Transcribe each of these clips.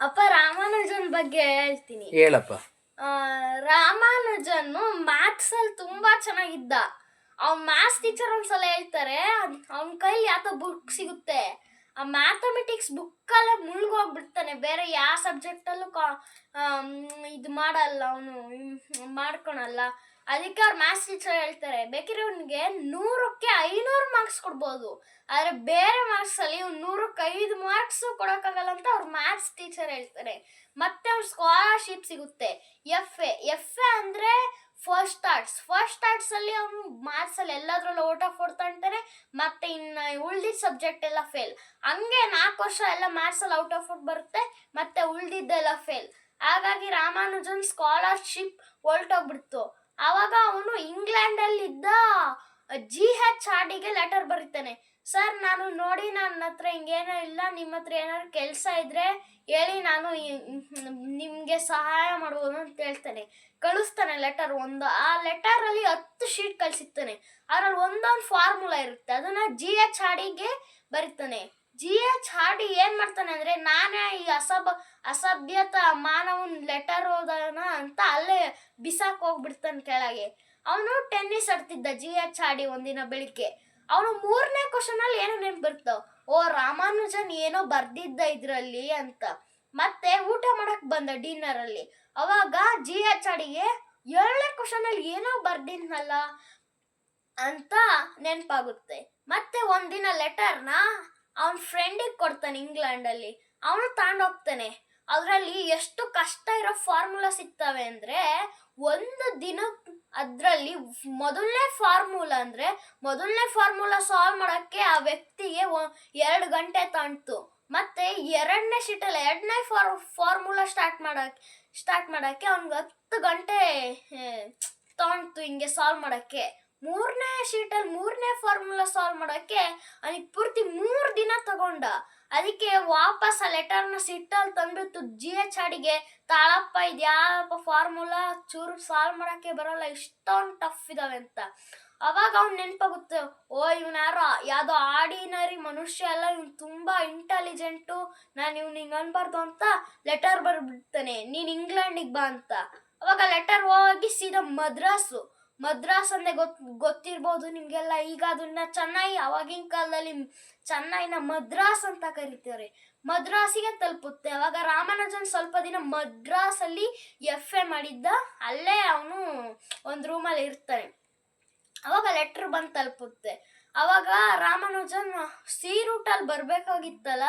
ಅಪ್ಪ ರಾಮಾನುಜನ್ ಬಗ್ಗೆ ಹೇಳ್ತೀನಿ. ಹೇಳಪ್ಪ. ಆ, ರಾಮಾನುಜನ್ನು ಮ್ಯಾಥ್ಸ್ ಅಲ್ಲಿ ತುಂಬಾ ಚೆನ್ನಾಗಿದ್ದ. ಅವ್ನ್ ಮ್ಯಾಥ್ಸ್ ಟೀಚರ್ ಒಂದ್ಸಲ ಹೇಳ್ತಾರೆ ಅವನ ಕೈಲಿ ಯಾವ್ದೋ ಬುಕ್ ಸಿಗುತ್ತೆ. ಆ ಮ್ಯಾಥಮೆಟಿಕ್ಸ್ ಬುಕ್ಕಲ್ಲೇ ಮುಳುಗೋಗ್ಬಿಡ್ತಾನೆ ಬೇರೆ ಯಾವ ಸಬ್ಜೆಕ್ಟಲ್ಲೂ ಕಾ ಇದು ಮಾಡಲ್ಲ ಅವನು ಮಾಡ್ಕೊಳಲ್ಲ. ಅದಕ್ಕೆ ಅವ್ರ ಮ್ಯಾಥ್ಸ್ ಟೀಚರ್ ಹೇಳ್ತಾರೆ, ಬೇಕಿದ್ರೆ ಅವ್ನಿಗೆ ನೂರಕ್ಕೆ ಐನೂರು ಮಾರ್ಕ್ಸ್ ಕೊಡ್ಬೋದು. ಆದರೆ ಬೇರೆ ಮಾರ್ಕ್ಸಲ್ಲಿ ಇವ್ನು ನೂರಕ್ಕೆ ಐದು ಮಾರ್ಕ್ಸು ಕೊಡೋಕ್ಕಾಗಲ್ಲ ಅಂತ ಅವ್ರ ಮ್ಯಾಥ್ಸ್ ಟೀಚರ್ ಹೇಳ್ತಾರೆ. ಮತ್ತೆ ಅವ್ರ ಸ್ಕಾಲರ್ಶಿಪ್ ಸಿಗುತ್ತೆ. ಎಫ್ ಎ ಎಫ್ ಎ ಅಂದರೆ ಫಸ್ಟ್ ಆರ್ಟ್ಸ್ ಫಸ್ಟ್ ಆರ್ಟ್ಸಲ್ಲಿ ಅವನು ಮ್ಯಾಥ್ಸಲ್ಲಿ ಎಲ್ಲದರಲ್ಲೂ ಔಟ್ ಆಫ್ ಕೊಡ್ತಾನೆ ಮತ್ತೆ ಇನ್ನು ಉಳ್ದಿದ್ದ ಸಬ್ಜೆಕ್ಟ್ ಎಲ್ಲ ಫೇಲ್ ಹಂಗೆ ನಾಲ್ಕು ವರ್ಷ ಎಲ್ಲ ಮ್ಯಾಥ್ಸಲ್ಲಿ ಔಟ್ ಆಫ್ ಬರುತ್ತೆ, ಮತ್ತೆ ಉಳ್ದಿದ್ದೆಲ್ಲ ಫೇಲ್ ಹಾಗಾಗಿ ರಾಮಾನುಜನ್ ಸ್ಕಾಲರ್ಶಿಪ್ ಹೊಲ್ಟೋಗ್ಬಿಡ್ತು ಆವಾಗ ಅವನು ಇಂಗ್ಲೆಂಡಲ್ಲಿದ್ದ ಜಿ ಹೆಚ್ ಆರ್ಡಿಗೆ ಲೆಟರ್ ಬರೀತಾನೆ. ಸರ್, ನಾನು ನೋಡಿ ನನ್ನ ಹತ್ರ ಹಿಂಗೇನೋ ಇಲ್ಲ. ನಿಮ್ಮ ಹತ್ರ ಏನಾದ್ರು ಕೆಲಸ ಇದ್ರೆ ಹೇಳಿ, ನಾನು ನಿಮಗೆ ಸಹಾಯ ಮಾಡ್ಬೋದು ಅಂತ ಹೇಳ್ತಾನೆ. ಕಳಿಸ್ತಾನೆ ಲೆಟರ್ ಒಂದು. ಆ ಲೆಟರಲ್ಲಿ ಹತ್ತು ಶೀಟ್ ಕಳಿಸಿರ್ತಾನೆ. ಅದ್ರಲ್ಲಿ ಒಂದೊಂದು ಫಾರ್ಮುಲಾ ಇರುತ್ತೆ. ಅದನ್ನ ಜಿ ಎಚ್ ಹಾಡಿಗೆ ಬರೀತಾನೆ. ಜಿ ಎಚ್ ಹಾಡಿ ಏನ್ ಮಾಡ್ತಾನೆ ಅಂದ್ರೆ ನಾನೇ ಈ ಅಸಭ ಅಸಭ್ಯತ ಮಾನವನ್ ಲೆಟರ್ ಓದೋಣ ಅಂತ ಅಲ್ಲೇ ಬಿಸಾಕ್ ಹೋಗ್ಬಿಡ್ತಾನೆ ಕೆಳಗೆ. ಅವನು ಟೆನ್ನಿಸ್ ಆಡ್ತಿದ್ದ ಜಿ ಎಚ್ ಹಾಡಿ ಒಂದಿನ ಬೆಳಿಗ್ಗೆ. ಅವನು ಮೂರನೇ ಕ್ವಶನ್ ಅಲ್ಲಿ ಏನೋ ನೆನ್ಪು ಬರ್ತಾವ ಓ ರಾಮಾನುಜನ್ ಏನೋ ಬರ್ದಿದ್ದ ಇದ್ರಲ್ಲಿ ಅಂತ. ಮತ್ತೆ ಊಟ ಮಾಡಕ್ ಬಂದ ಡಿನ್ನರ್ ಅಲ್ಲಿ. ಅವಾಗ ಜಿ ಎಚ್ ಅಡಿಗೆ ಏಳನೇ ಕ್ವಶನ್ ಅಲ್ಲಿ ಏನೋ ಬರ್ದಿದ್ನಲ್ಲ ಅಂತ ನೆನಪಾಗುತ್ತೆ. ಮತ್ತೆ ಒಂದಿನ ಲೆಟರ್ನ ಅವನ ಫ್ರೆಂಡಿಗೆ ಕೊಡ್ತಾನೆ ಇಂಗ್ಲೆಂಡ್ ಅಲ್ಲಿ. ಅವನು ತಗೊಂಡೋಗ್ತಾನೆ ಅದರಲ್ಲಿ ಎಷ್ಟು ಕಷ್ಟ ಇರೋ ಫಾರ್ಮುಲಾ ಸಿಗ್ತವೆ ಅಂದ್ರೆ ಒಂದು ದಿನ ಅದರಲ್ಲಿ ಮೊದಲನೇ ಫಾರ್ಮುಲಾ ಅಂದ್ರೆ ಮೊದಲನೇ ಫಾರ್ಮುಲಾ ಸಾಲ್ವ್ ಮಾಡಕ್ಕೆ ಆ ವ್ಯಕ್ತಿಗೆ ಎರಡು ಗಂಟೆ ತಾಣ್ತು ಮತ್ತೆ ಎರಡನೇ ಶೀಟಲ್ಲಿ ಎರಡನೇ ಫಾರ್ ಫಾರ್ಮುಲಾ ಸ್ಟಾರ್ಟ್ ಮಾಡಕ್ ಸ್ಟಾರ್ಟ್ ಮಾಡಕ್ಕೆ ಅವ್ನಿಗೆ ಹತ್ತು ಗಂಟೆ ತಗೊಂಡ್ತು ಹಿಂಗೆ ಸಾಲ್ವ್ ಮಾಡಕ್ಕೆ. ಮೂರನೇ ಶೀಟಲ್ಲಿ ಮೂರನೇ ಫಾರ್ಮುಲಾ ಸಾಲ್ವ್ ಮಾಡೋಕ್ಕೆ ಅವನಿಗೆ ಪೂರ್ತಿ ಮೂರು ದಿನ ತಗೊಂಡ. ಅದಕ್ಕೆ ವಾಪಸ್ ಆ ಲೆಟರ್ನ ಸಿಟ್ಟಲ್ಲಿ ತಂದ್ಬಿಟ್ಟು ಜಿ ಎಚ್ ಆಡಿಗೆ ತಾಳಪ್ಪ, ಇದ್ಯಾವಪ್ಪ ಫಾರ್ಮುಲಾ ಚೂರು ಸಾಲ್ವ್ ಮಾಡೋಕ್ಕೆ ಬರೋಲ್ಲ, ಇಷ್ಟೊಂದು ಟಫ್ ಇದಾವೆ ಅಂತ. ಅವಾಗ ಅವ್ನು ನೆನಪಾಗುತ್ತೆ, ಓ, ಇವನ್ ಯಾರೋ, ಯಾವುದೋ ಆರ್ಡಿನರಿ ಮನುಷ್ಯ ಅಲ್ಲ, ಇವ್ನು ತುಂಬ ಇಂಟೆಲಿಜೆಂಟು ನಾನು ಇವ್ನು ಹಿಂಗೆ ಅನ್ಬಾರ್ದು ಅಂತ ಲೆಟರ್ ಬರ್ಬಿಡ್ತಾನೆ, ನೀನು ಇಂಗ್ಲೆಂಡಿಗೆ ಬಾ ಅಂತ. ಅವಾಗ ಲೆಟರ್ ಹೋಗಿ ಸೀದಾ ಮದ್ರಾಸು. ಮದ್ರಾಸ್ ಅಂದ್ರೆ ಗೊತ್, ಗೊತ್ತಿರ್ಬೋದು ನಿಮಗೆಲ್ಲ. ಈಗ ಅದನ್ನ ಚೆನ್ನೈ, ಅವಾಗಿನ ಕಾಲದಲ್ಲಿ ಚೆನ್ನೈನ ಮದ್ರಾಸ್ ಅಂತ ಕರೀತಾರೆ. ಮದ್ರಾಸಿಗೆ ತಲುಪುತ್ತೆ. ಅವಾಗ ರಾಮಾನುಜನ್ ಸ್ವಲ್ಪ ದಿನ ಮದ್ರಾಸಲ್ಲಿ ಎಫ್ ಎ ಮಾಡಿದ್ದ. ಅಲ್ಲೇ ಅವನು ಒಂದು ರೂಮಲ್ಲಿ ಇರ್ತಾನೆ. ಅವಾಗ ಲೆಟ್ರ್ ಬಂದು ತಲುಪುತ್ತೆ. ಅವಾಗ ರಾಮಾನುಜನ್ ಸಿ ರೂಟಲ್ಲಿ ಬರಬೇಕಾಗಿತ್ತಲ್ಲ,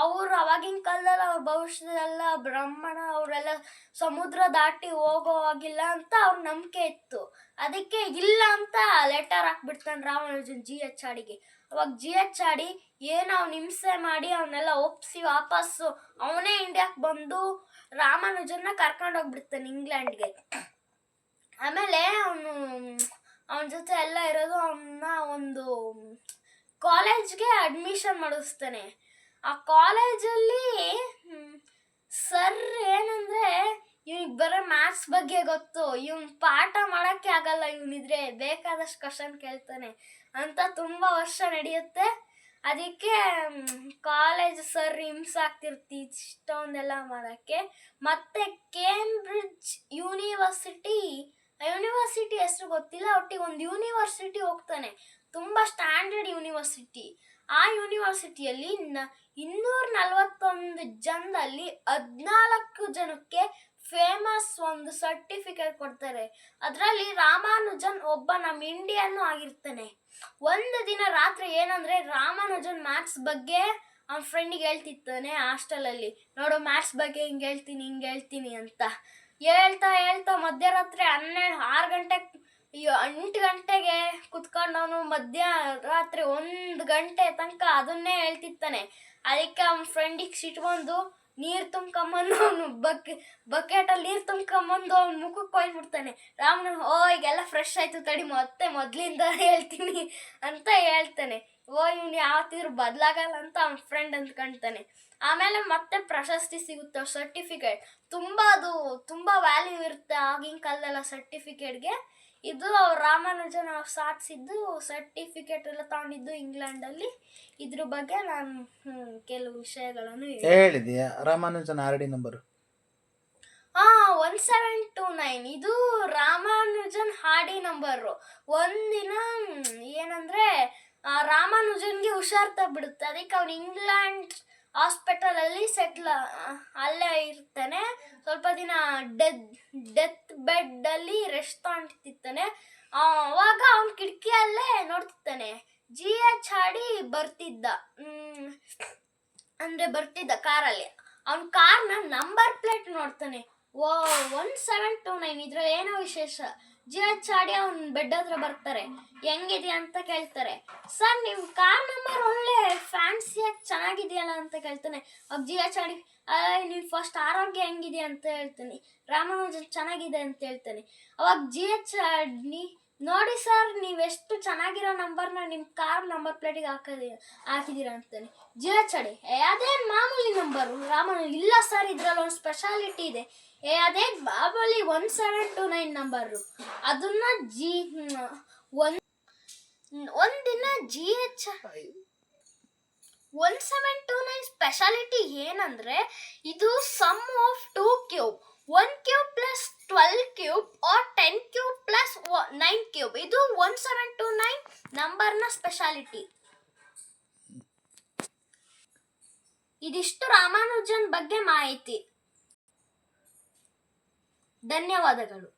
ಅವರು ಅವಾಗಿನ ಕಾಲದಲ್ಲಿ ಅವ್ರ ಭವಿಷ್ಯದಲ್ಲ ಬ್ರಾಹ್ಮಣ, ಅವರೆಲ್ಲ ಸಮುದ್ರ ದಾಟಿ ಹೋಗೋ ಆಗಿಲ್ಲ ಅಂತ ಅವ್ರ ನಂಬಿಕೆ ಇತ್ತು. ಅದಕ್ಕೆ ಇಲ್ಲ ಅಂತ ಲೆಟರ್ ಹಾಕ್ಬಿಡ್ತಾನೆ ರಾಮಾನುಜನ್ ಜಿ ಎಚ್ ಆಡಿಗೆ ಅವಾಗ ಜಿ ಎಚ್ ಆಡಿ ಏನು ಅವ್ನು ಹಿಂಸೆ ಮಾಡಿ ಅವನ್ನೆಲ್ಲ ಒಪ್ಪಿಸಿ ವಾಪಸ್ಸು ಅವನೇ ಇಂಡಿಯಾಕ್ಕೆ ಬಂದು ರಾಮಾನುಜನ್ನ ಕರ್ಕೊಂಡೋಗ್ಬಿಡ್ತಾನೆ ಇಂಗ್ಲೆಂಡ್ಗೆ ಆಮೇಲೆ ಅವನು ಅವನ ಜೊತೆ ಎಲ್ಲ ಇರೋದು ಅವನ್ನ ಒಂದು ಕಾಲೇಜ್ಗೆ ಅಡ್ಮಿಷನ್ ಮಾಡಿಸ್ತಾನೆ. ಆ ಕಾಲೇಜಲ್ಲಿ ಸರ್ ಏನಂದ್ರೆ, ಇವ್ನಿಗೆ ಬರೋ ಮ್ಯಾಥ್ಸ್ ಬಗ್ಗೆ ಗೊತ್ತು. ಇವನ್ ಪಾಠ ಮಾಡೋಕ್ಕೆ ಆಗಲ್ಲ ಇವನಿದ್ರೆ ಬೇಕಾದಷ್ಟು ಕ್ವಶನ್ ಕೇಳ್ತಾನೆ. ಅಂತ ತುಂಬಾ ವರ್ಷ ನಡೆಯುತ್ತೆ. ಅದಕ್ಕೆ ಕಾಲೇಜ್ ಸರ್ ಹಿಂಸ ಆಗ್ತಿರ್ತಿ ಇಷ್ಟೊಂದೆಲ್ಲ ಮಾಡೋಕ್ಕೆ. ಮತ್ತೆ ಕೇಂಬ್ರಿಡ್ಜ್ ಯೂನಿವರ್ಸಿಟಿ ಯೂನಿವರ್ಸಿಟಿ ಹೆಸರು ಗೊತ್ತಿಲ್ಲ, ಒಟ್ಟಿಗೆ ಒಂದು ಯೂನಿವರ್ಸಿಟಿ ಹೋಗ್ತಾನೆ. ತುಂಬ ಸ್ಟ್ಯಾಂಡರ್ಡ್ ಯೂನಿವರ್ಸಿಟಿ ಆ ಯೂನಿವರ್ಸಿಟಿಯಲ್ಲಿ ನ ಇನ್ನೂರ ನಲವತ್ತೊಂದು ಜನದಲ್ಲಿ ಹದಿನಾಲ್ಕು ಜನಕ್ಕೆ ಫೇಮಸ್ ಒಂದು ಸರ್ಟಿಫಿಕೇಟ್ ಕೊಡ್ತಾರೆ. ಅದರಲ್ಲಿ ರಾಮಾನುಜನ್ ಒಬ್ಬ ನಮ್ಮ ಇಂಡಿಯನ್ನು ಆಗಿರ್ತಾನೆ. ಒಂದು ದಿನ ರಾತ್ರಿ ಏನಂದ್ರೆ ರಾಮಾನುಜನ್ ಮ್ಯಾಥ್ಸ್ ಬಗ್ಗೆ ಅವನ ಫ್ರೆಂಡಿಗೆ ಹೇಳ್ತಿರ್ತಾನೆ ಹಾಸ್ಟೆಲಲ್ಲಿ ನೋಡು ಮ್ಯಾಥ್ಸ್ ಬಗ್ಗೆ ಹಿಂಗೆ ಹೇಳ್ತೀನಿ ಹಿಂಗೆ ಹೇಳ್ತೀನಿ ಅಂತ. ಹೇಳ್ತಾ ಹೇಳ್ತಾ ಮಧ್ಯರಾತ್ರಿ ಹನ್ನೆರಡು, ಆರು ಗಂಟೆ ಎಂಟು ಗಂಟೆಗೆ ಕುತ್ಕೊಂಡವನು ಮಧ್ಯರಾತ್ರಿ ಒಂದು ಗಂಟೆ ತನಕ ಅದನ್ನೇ ಹೇಳ್ತಿರ್ತಾನೆ. ಅದಕ್ಕೆ ಅವನ ಫ್ರೆಂಡಿಗೆ ಸಿಟ್ಕೊಂಡು ನೀರು ತುಂಬ್ಕೊಂಬಂದು ಅವನು ಬಕ್ ಬಕೆಟಲ್ಲಿ ನೀರು ತುಂಬ್ಕೊಂಬಂದು ಅವ್ನ ಮುಖಕ್ಕೆ ಕೊಯ್ಬಿಡ್ತಾನೆ ರಾಮನ, ಓ, ಈಗೆಲ್ಲ ಫ್ರೆಶ್ ಆಯ್ತು ತಡಿ, ಮತ್ತೆ ಮೊದಲಿಂದ ಹೇಳ್ತೀನಿ ಅಂತ ಹೇಳ್ತಾನೆ. ಓ ಇವ್ನು ಯಾವತ್ತಿದ್ರು ಬದಲಾಗಲ್ಲ ಅಂತ ಅವ್ನ ಫ್ರೆಂಡ್ ಅಂದ್ಕೊಳ್ತಾನೆ ಆಮೇಲೆ ಮತ್ತೆ ಪ್ರಶಸ್ತಿ ಸಿಗುತ್ತೆ ಸರ್ಟಿಫಿಕೇಟ್ ತುಂಬ ಅದು ತುಂಬ ವ್ಯಾಲ್ಯೂ ಇರುತ್ತೆ ಆಗಿನ ಕಾಲದಲ್ಲ ಸರ್ಟಿಫಿಕೇಟ್ಗೆ ಇದು ರಾಮಾನುಜನ್ ಅವ್ರು ಸಾಧಿಸಿದ್ದು ಸರ್ಟಿಫಿಕೇಟ್ ಎಲ್ಲ ತಗೊಂಡಿದ್ದು ಇಂಗ್ಲೆಂಡಲ್ಲಿ ಇದ್ರ ಬಗ್ಗೆ ನಾನು ಕೆಲವು ವಿಷಯಗಳನ್ನು ಹೇಳಿದ್ಯಾ? ರಾಮಾನುಜನ್ ಆರ್ ಡಿ ನಂಬರು ಹಾ ಒನ್ ಸೆವೆನ್ ಟೂ ನೈನ್ ಇದು ರಾಮಾನುಜನ್ ಹಾಡಿ ನಂಬರು ಒಂದಿನ ಏನಂದ್ರೆ ರಾಮಾನುಜನ್ಗೆ ಹುಷಾರ್ ಬಿಡುತ್ತೆ. ಅದಕ್ಕೆ ಅವ್ನು ಇಂಗ್ಲೆಂಡ್ ಹಾಸ್ಪಿಟಲ್ ಅಲ್ಲಿ ಸೆಟ್ಲ್ ಅಲ್ಲೇ ಇರ್ತಾನೆ. ಸ್ವಲ್ಪ ದಿನ ಡೆತ್ ಡೆತ್ ಬೆಡ್ ಅಲ್ಲಿ ರೆಸ್ಟ್ ತಗೊಂತಿರ್ತಾನೆ ಅವಾಗ ಅವನು ಕಿಟಕಿಯಲ್ಲೇ ನೋಡ್ತಿರ್ತಾನೆ. ಜಿ ಎಚ್ ಹಾಡಿ ಬರ್ತಿದ್ದ. ಅಂದ್ರೆ ಬರ್ತಿದ್ದ ಕಾರಲ್ಲಿ. ಅವನ ಕಾರ್ನ ನಂಬರ್ ಪ್ಲೇಟ್ ನೋಡ್ತಾನೆ. ಓ ಒನ್ ಸೆವೆನ್ ಟು ನೈನ್ ಇದ್ರಲ್ಲಿ ಏನೋ ವಿಶೇಷ. ಜಿ ಎಚ್ ಆಡಿ ಅವ್ನ ಬೆಡ್ ಹತ್ರ ಬರ್ತಾರೆ. ಹೆಂಗಿದೆ ಅಂತ ಕೇಳ್ತಾರೆ. ಸರ್ ನಿಮ್ಮ ಕಾರ್ ನಂಬರ್ ಒಳ್ಳೆ ಫ್ಯಾನ್ಸಿಯಾಗಿ ಚೆನ್ನಾಗಿದೆಯಲ್ಲ ಅಂತ ಕೇಳ್ತಾನೆ. ಅವಾಗ ಜಿ ಎಚ್ ಆಡಿ ನೀವು ಫಸ್ಟ್ ಆರೋಗ್ಯ ಹೆಂಗಿದೆ ಅಂತ ಹೇಳ್ತಾನೆ. ರಾಮಾನುಜನ್ ಚೆನ್ನಾಗಿದೆ ಅಂತ ಹೇಳ್ತಾನೆ. ಅವಾಗ ಜಿ ಎಚ್ ಆಡಿ ನೋಡಿ ಸರ್ ನೀವೆಷ್ಟು ಚೆನ್ನಾಗಿರೋ ನಂಬರ್ನ ನಿಮ್ಮ ಕಾರ್ ನಂಬರ್ ಪ್ಲೇಟಿಗೆ ಹಾಕದಿ ಹಾಕಿದ್ದೀರಾ ಅಂತಾನೆ. ಜಿ ಎಚ್ ಆಡಿ ಏ, ಅದೇನು ನಂಬರು ರಾಮನು ಇಲ್ಲ ಸರ್ ಇದ್ರಲ್ಲಿ ಒಂದು ಸ್ಪೆಷಾಲಿಟಿ ಇದೆ. ಏ, ಅದೇ ಬಾಬಲಿ one seven two nine number ಅದನ್ನ ಜಿ ಒನ್ ಒಂದಿನ G H one seven two nine speciality ಏನಂದ್ರೆ ಇದು sum of two cube one cube plus twelve cube or ten cube plus nine cube ಇದು ಒನ್ ಸೆವೆನ್ ಟು ನೈನ್ ನಂಬರ್ನ speciality ಇದಿಷ್ಟು ರಾಮಾನುಜನ್ ಬಗ್ಗೆ ಮಾಹಿತಿ. ಧನ್ಯವಾದಗಳು.